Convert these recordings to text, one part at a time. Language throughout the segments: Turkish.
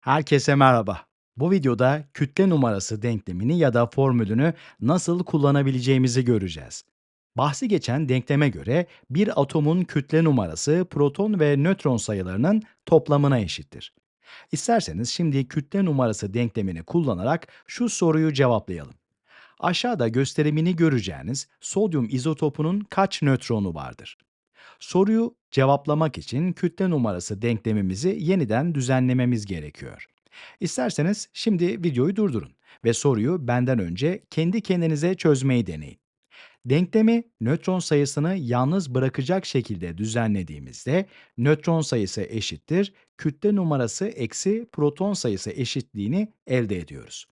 Herkese merhaba. Bu videoda kütle numarası denklemini ya da formülünü nasıl kullanabileceğimizi göreceğiz. Bahsi geçen denkleme göre bir atomun kütle numarası proton ve nötron sayılarının toplamına eşittir. İsterseniz şimdi kütle numarası denklemini kullanarak şu soruyu cevaplayalım. Aşağıda gösterimini göreceğiniz sodyum izotopunun kaç nötronu vardır? Soruyu cevaplamak için kütle numarası denklemimizi yeniden düzenlememiz gerekiyor. İsterseniz şimdi videoyu durdurun ve soruyu benden önce kendi kendinize çözmeyi deneyin. Denklemi nötron sayısını yalnız bırakacak şekilde düzenlediğimizde nötron sayısı eşittir kütle numarası eksi proton sayısı eşitliğini elde ediyoruz.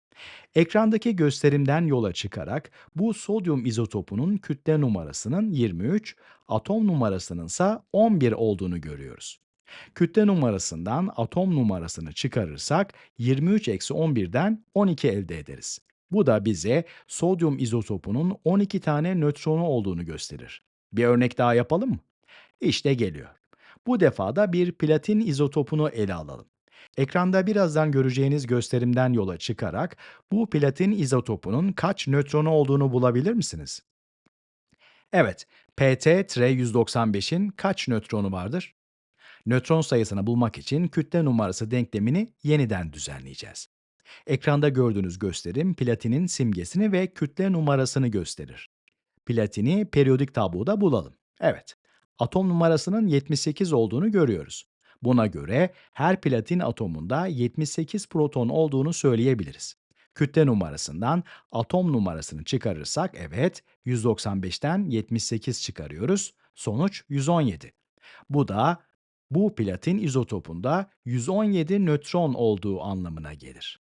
Ekrandaki gösterimden yola çıkarak bu sodyum izotopunun kütle numarasının 23, atom numarasının ise 11 olduğunu görüyoruz. Kütle numarasından atom numarasını çıkarırsak 23 eksi 11'den 12 elde ederiz. Bu da bize sodyum izotopunun 12 tane nötronu olduğunu gösterir. Bir örnek daha yapalım mı? İşte geliyor. Bu defa da bir platin izotopunu ele alalım. Ekranda birazdan göreceğiniz gösterimden yola çıkarak bu platin izotopunun kaç nötronu olduğunu bulabilir misiniz? Evet, PT-195'in kaç nötronu vardır? Nötron sayısını bulmak için kütle numarası denklemini yeniden düzenleyeceğiz. Ekranda gördüğünüz gösterim platinin simgesini ve kütle numarasını gösterir. Platini periyodik tabloda bulalım. Evet, atom numarasının 78 olduğunu görüyoruz. Buna göre her platin atomunda 78 proton olduğunu söyleyebiliriz. Kütle numarasından atom numarasını çıkarırsak evet 195'ten 78 çıkarıyoruz. Sonuç 117. Bu da bu platin izotopunda 117 nötron olduğu anlamına gelir.